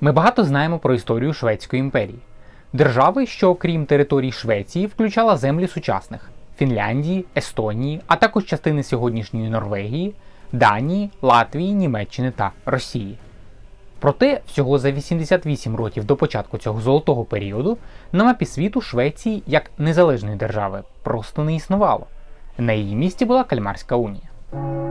Ми багато знаємо про історію Шведської імперії, держави, що окрім територій Швеції, включала землі сучасних Фінляндії, Естонії, а також частини сьогоднішньої Норвегії, Данії, Латвії, Німеччини та Росії. Проте, всього за 88 років до початку цього золотого періоду на мапі світу Швеції як незалежної держави просто не існувало. На її місці була Кальмарська унія.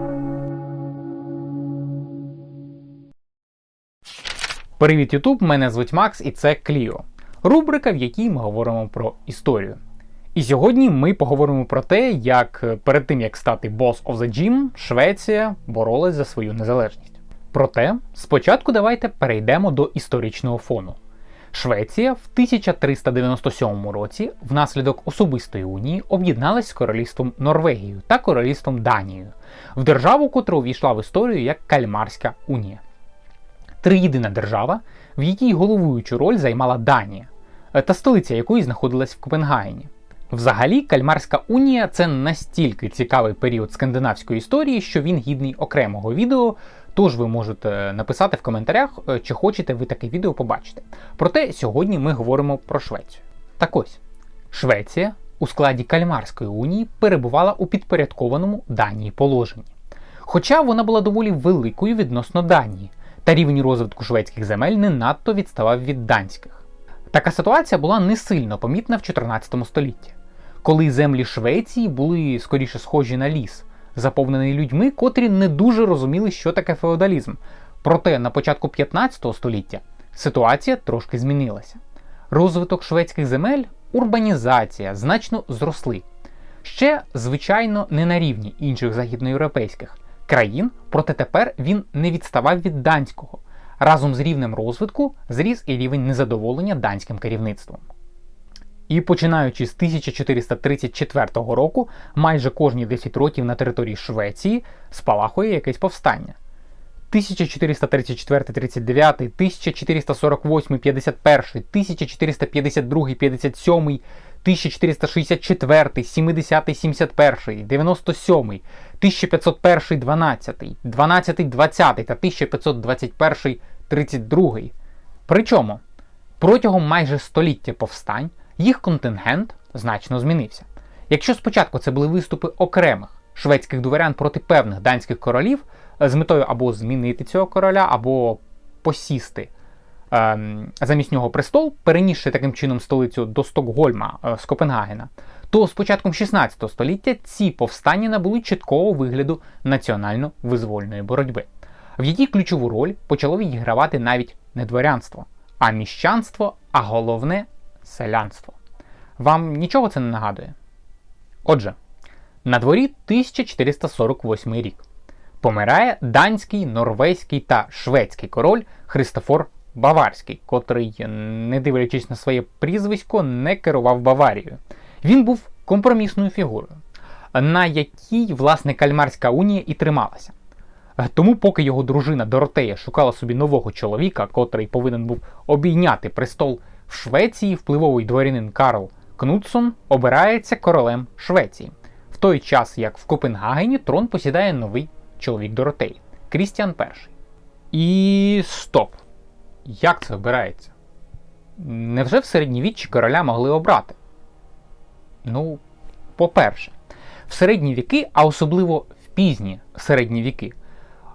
Привіт, Ютуб! Мене звуть Макс і це Кліо. Рубрика, в якій ми говоримо про історію. І сьогодні ми поговоримо про те, як е, перед тим як стати Boss of the Gym, Швеція боролась за свою незалежність. Проте, спочатку давайте перейдемо до історичного фону. Швеція в 1397 році внаслідок особистої унії об'єдналась з королівством Норвегією та королівством Данією в державу, котра увійшла в історію як Кальмарська унія. Триєдина держава, в якій головуючу роль займала Данія, е, та столиця якої знаходилась в Копенгагені. Взагалі, Кальмарська унія це настільки цікавий період скандинавської історії, що він гідний окремого відео. Тож ви можете написати в коментарях, е, чи хочете ви таке відео побачити. Проте сьогодні ми говоримо про Швецію. Так ось, Швеція у складі Кальмарської унії перебувала у підпорядкованому Данії положенні. Хоча вона була доволі великою відносно Данії, та рівень розвитку шведських земель не надто відставав від данських. Така ситуація була не сильно помітна в 14 столітті, коли землі Швеції були скоріше схожі на ліс, заповнений людьми, котрі не дуже розуміли, що таке феодалізм. Проте на початку 15 століття ситуація трошки змінилася. Розвиток шведських земель, урбанізація значно зросли. Ще, звичайно, не на рівні інших західноєвропейських країн, проте тепер він не відставав від данського. Разом з рівнем розвитку зріс і рівень незадоволення данським керівництвом. І починаючи з 1434 року, майже кожні 10 років на території Швеції спалахує якесь повстання. 1434, 39, 1448, 51, 1452, 57, 1464, 70, 71, 97, 1501, 12, 12, 20 та 1521, 32. Причому протягом майже століття повстань їх контингент значно змінився. Якщо спочатку це були виступи окремих шведських дворян проти певних данських королів з метою або змінити цього короля, або посісти замість нього престол, перенісши таким чином столицю до Стокгольма е, з Копенгагена, то з початком 16 століття ці повстання набули чіткого вигляду національно-визвольної боротьби, в якій ключову роль почало відігравати навіть не дворянство, а міщанство, а головне селянство. Вам нічого це не нагадує? Отже, на дворі 1448 рік помирає данський, норвезький та шведський король Христофор Баварський, котрий, не дивлячись на своє прізвисько, не керував Баварією. Він був компромісною фігурою, на якій власне Кальмарська унія і трималася. Тому, поки його дружина Доротея шукала собі нового чоловіка, котрий повинен був обійняти престол в Швеції, впливовий дворянин Карл Кнутсон обирається королем Швеції, в той час як в Копенгагені трон посідає новий чоловік Доротеї Крістіан І. І стоп! Як це обирається? Невже в середньовіччі короля могли обрати? Ну, по-перше, в середні віки, а особливо в пізні середні віки,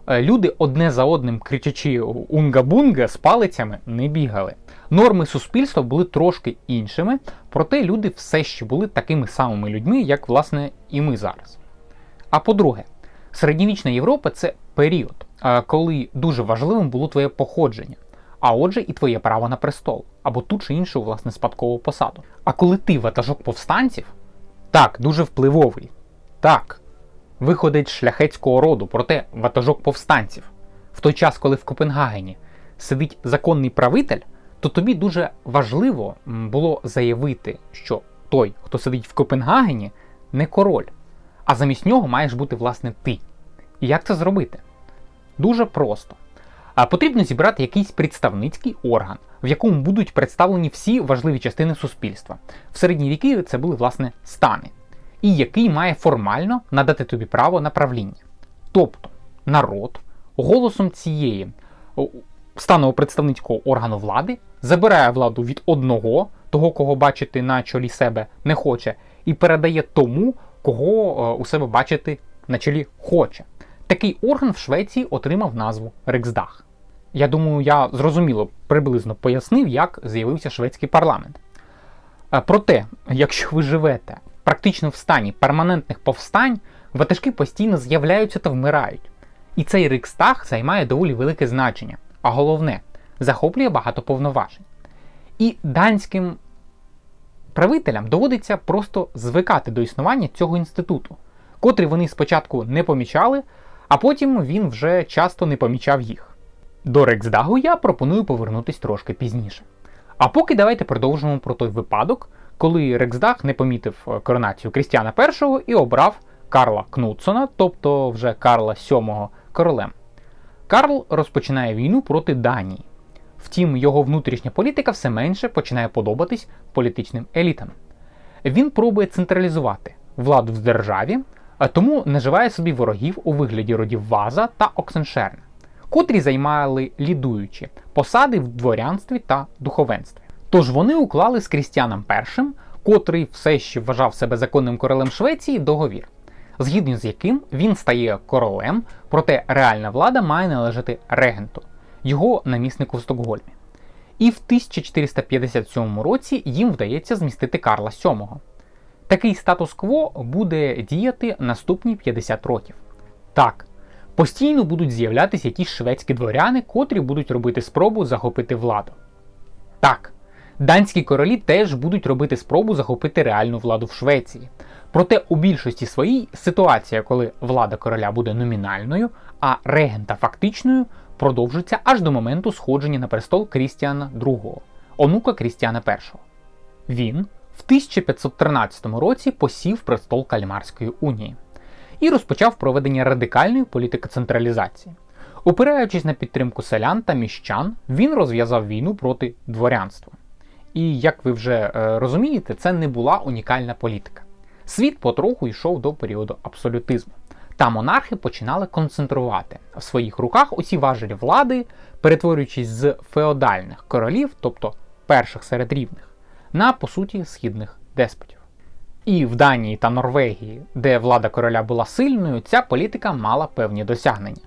е, люди одне за одним кричачи унга-бунга з палицями не бігали. Норми суспільства були трошки іншими, проте люди все ще були такими самими людьми, як, власне, і ми зараз. А по-друге, середньовічна Європа це період, е, коли дуже важливим було твоє походження а отже, і твоє право на престол, або ту чи іншу власне спадкову посаду. А коли ти ватажок повстанців, так, дуже впливовий, так, виходить шляхетського роду, проте ватажок повстанців, в той час, коли в Копенгагені сидить законний правитель, то тобі дуже важливо було заявити, що той, хто сидить в Копенгагені, не король, а замість нього маєш бути власне ти. І як це зробити? Дуже просто. Потрібно зібрати якийсь представницький орган, в якому будуть представлені всі важливі частини суспільства. В середні віки це були власне стани, і який має формально надати тобі право на правління. Тобто народ голосом цієї станового представницького органу влади, забирає владу від одного, того, кого бачити на чолі себе не хоче, і передає тому, кого е, у себе бачити на чолі хоче. Такий орган в Швеції отримав назву Риксдах. Я думаю, я зрозуміло приблизно пояснив, як з'явився шведський парламент. Е, Проте, якщо ви живете практично в стані перманентних повстань, ватажки постійно з'являються та вмирають. І цей Рикстаг займає доволі велике значення, а головне, захоплює багато повноважень. І данським правителям доводиться просто звикати до існування цього інституту, котрий вони спочатку не помічали, а потім він вже часто не помічав їх. До Рексдагу я пропоную повернутись трошки пізніше. А поки давайте продовжимо про той випадок, коли Рексдаг не помітив е, коронацію Крістіана І і обрав Карла Кнутсона, тобто вже Карла VII королем. Карл розпочинає війну проти Данії. Втім, його внутрішня політика все менше починає подобатись політичним елітам. Він пробує централізувати владу в державі, тому наживає собі ворогів у вигляді родів Ваза та Оксеншерна, котрі займали лідуючі посади в дворянстві та духовенстві. Тож вони уклали з Крістіаном І, котрий все ще вважав себе законним королем Швеції, договір, згідно з яким він стає королем, проте реальна влада має належати регенту, його наміснику в Стокгольмі. І в 1457 році їм вдається змістити Карла VII. Такий статус-кво буде діяти наступні 50 років. Так, постійно будуть з'являтися якісь шведські дворяни, котрі будуть робити спробу захопити владу. Так, данські королі теж будуть робити спробу захопити реальну владу в Швеції. Проте у більшості своїй ситуація, коли влада короля буде номінальною, а регента фактичною, продовжиться аж до моменту сходження на престол Крістіана II, онука Крістіана І. Він в 1513 році посів престол Кальмарської унії і розпочав проведення радикальної політики централізації. Опираючись на підтримку селян та міщан, він розв'язав війну проти дворянства. І як ви вже е, розумієте, це не була унікальна політика. Світ потроху йшов до періоду абсолютизму. Та монархи починали концентрувати в своїх руках усі важелі влади, перетворюючись з феодальних королів, тобто перших серед рівних, на по суті східних деспотів. І в Данії та Норвегії, де влада короля була сильною, ця політика мала певні досягнення.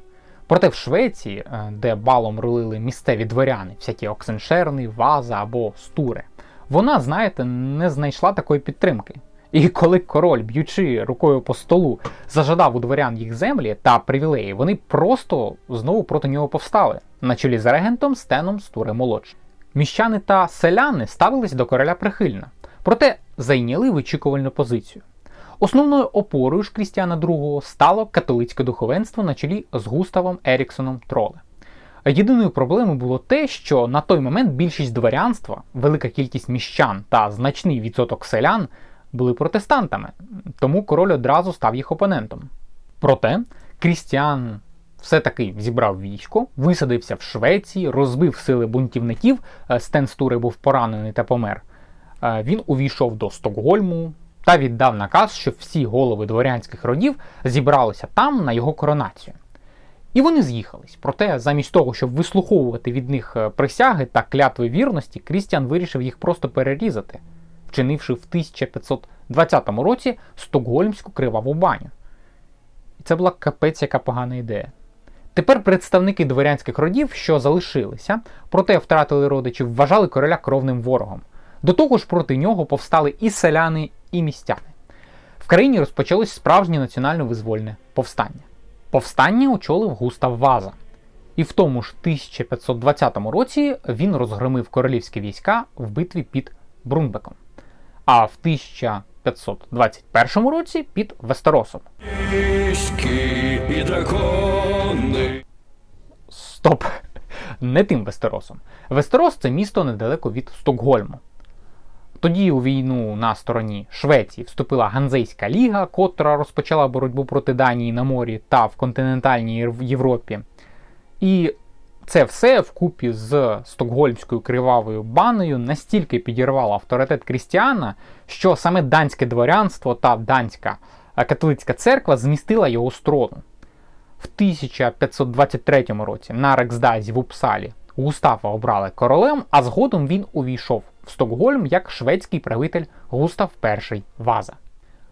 Проте в Швеції, е, де балом рулили місцеві дворяни, всякі Оксеншерни, Ваза або Стуре, вона, знаєте, не знайшла такої підтримки. І коли король, б'ючи рукою по столу, зажадав у дворян їх землі та привілеї, вони просто знову проти нього повстали, на чолі з регентом Стеном Стуре молодшим. Міщани та селяни ставились до короля прихильно, проте зайняли вичікувальну позицію. Основною опорою ж Крістіана II стало католицьке духовенство на чолі з Густавом Еріксоном Троле. Єдиною проблемою було те, що на той момент більшість дворянства, велика кількість міщан та значний відсоток селян були протестантами, тому король одразу став їх опонентом. Проте Крістіан все-таки зібрав військо, висадився в Швеції, розбив сили бунтівників. е, Стен Стуре був поранений та помер. Е, Він увійшов до Стокгольму та віддав наказ, щоб всі голови дворянських родів зібралися там на його коронацію. І вони з'їхались. Проте, замість того, щоб вислуховувати від них е, присяги та клятви вірності, Крістіан вирішив їх просто перерізати, вчинивши в 1520 році стокгольмську криваву баню. І це була капець яка погана ідея. Тепер представники дворянських родів, що залишилися, проте втратили родичів, вважали короля кровним ворогом. До того ж, проти нього повстали і селяни, і містяни. В країні розпочалось справжнє національно-визвольне повстання. Повстання очолив Густав Ваза. І в тому ж 1520 році він розгромив королівські війська в битві під Брунбеком. А в 1521 році під Вестеросом. І Стоп! Не тим Вестеросом. Вестерос це місто недалеко від Стокгольму. Тоді у війну на стороні Швеції вступила Ганзейська ліга, котра розпочала боротьбу проти Данії на морі та в континентальній Європі. І це все вкупі з стокгольмською кривавою баною настільки підірвало авторитет Крістіана, що саме данське дворянство та данська католицька церква змістила його з трону. В 1523 році на Рексдазі в Упсалі Густава обрали королем, а згодом він увійшов в Стокгольм як шведський правитель Густав І Ваза.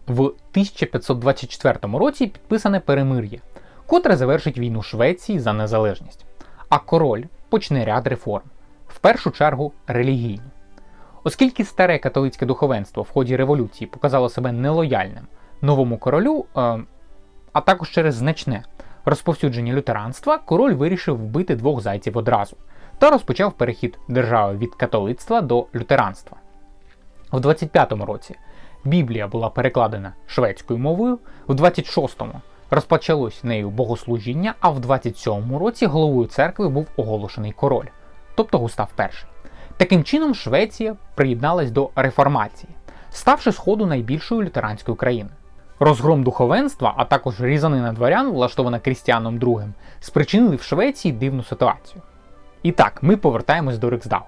В 1524 році підписане перемир'я, котре завершить війну Швеції за незалежність. А король почне ряд реформ, в першу чергу релігійні. Оскільки старе католицьке духовенство в ході революції показало себе нелояльним новому королю, е, а також через значне розповсюдження лютеранства, король вирішив вбити двох зайців одразу та розпочав перехід держави від католицтва до лютеранства. У 25-му році Біблія була перекладена шведською мовою, у 26-му розпочалось нею богослужіння, а в 27-му році головою церкви був оголошений король, тобто Густав І. Таким чином, Швеція приєдналась до реформації, ставши сходу найбільшою лютеранською країною. Розгром духовенства, а також різанина дворян, влаштована Крістіаном II, спричинили в Швеції дивну ситуацію. І так, ми повертаємось до Риксдагу.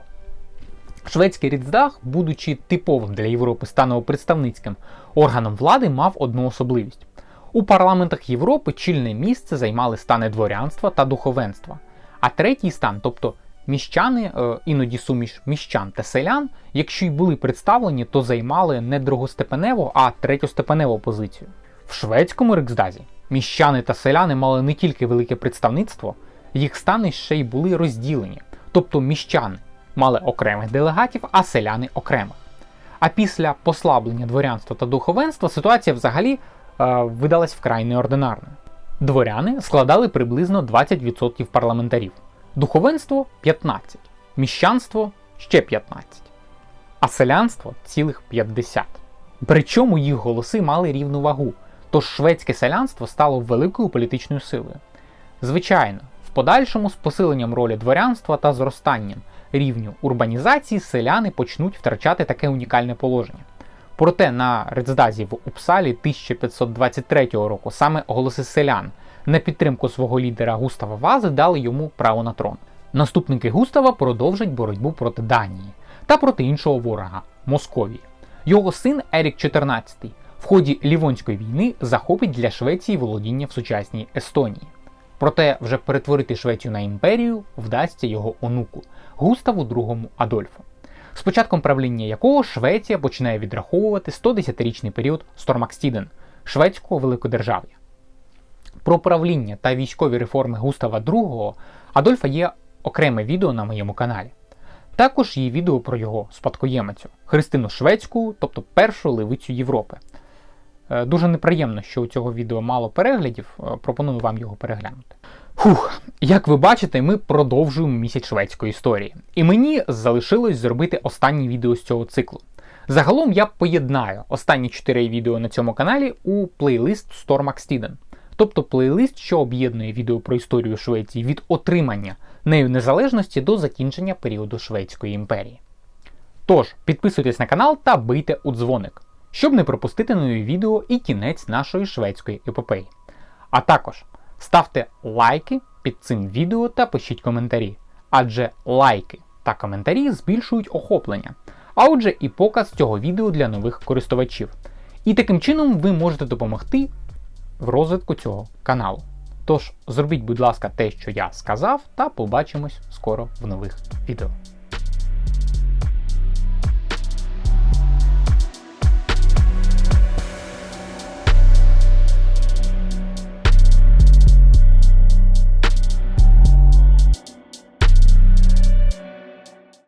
Шведський Ріксдаг, будучи типовим для Європи станово-представницьким органом влади, мав одну особливість. У парламентах Європи чільне місце займали стани дворянства та духовенства. А третій стан, тобто міщани, е, іноді суміш міщан та селян, якщо й були представлені, то займали не другостепеневу, а третьостепеневу позицію. В шведському Риксдазі міщани та селяни мали не тільки велике представництво, їх стани ще й були розділені, тобто міщани мали окремих делегатів, а селяни окремих. А після послаблення дворянства та духовенства ситуація взагалі е, видалась вкрай неординарною. Дворяни складали приблизно 20% парламентарів, духовенство 15%, міщанство ще 15%, а селянство цілих 50%. Причому їх голоси мали рівну вагу, тож шведське селянство стало великою політичною силою. Звичайно, в подальшому з посиленням ролі дворянства та зростанням рівню урбанізації селяни почнуть втрачати таке унікальне положення. Проте на Рецдазі в Упсалі 1523 року саме голоси селян на підтримку свого лідера Густава Вази дали йому право на трон. Наступники Густава продовжать боротьбу проти Данії та проти іншого ворога Московії. Його син Ерік XIV в ході Лівонської війни захопить для Швеції володіння в сучасній Естонії. Проте вже перетворити Швецію на імперію вдасться його онуку Густаву II Адольфу, з початком правління якого Швеція починає відраховувати 110-річний період Стормакстіден шведського великодержав'я. Про правління та військові реформи Густава II Адольфа є окреме відео на моєму каналі. Також є відео про його спадкоємицю Христину Шведську, тобто першу левицю Європи. Е, Дуже неприємно, що у цього відео мало переглядів. е, Пропоную вам його переглянути. Фух, як ви бачите, ми продовжуємо місяць шведської історії. І мені залишилось зробити останнє відео з цього циклу. Загалом я поєднаю останні 4 відео на цьому каналі у плейлист Stormax Tiden. Тобто плейлист, що об'єднує відео про історію Швеції від отримання нею незалежності до закінчення періоду Шведської імперії. Тож, підписуйтесь на канал та бийте у дзвоник, щоб не пропустити нові відео і кінець нашої шведської епопеї. А також ставте лайки під цим відео та пишіть коментарі, адже лайки та коментарі збільшують охоплення, а отже і показ цього відео для нових користувачів. І таким чином ви можете допомогти в розвитку цього каналу. Тож зробіть, будь ласка, те, що я сказав, та побачимось скоро в нових відео.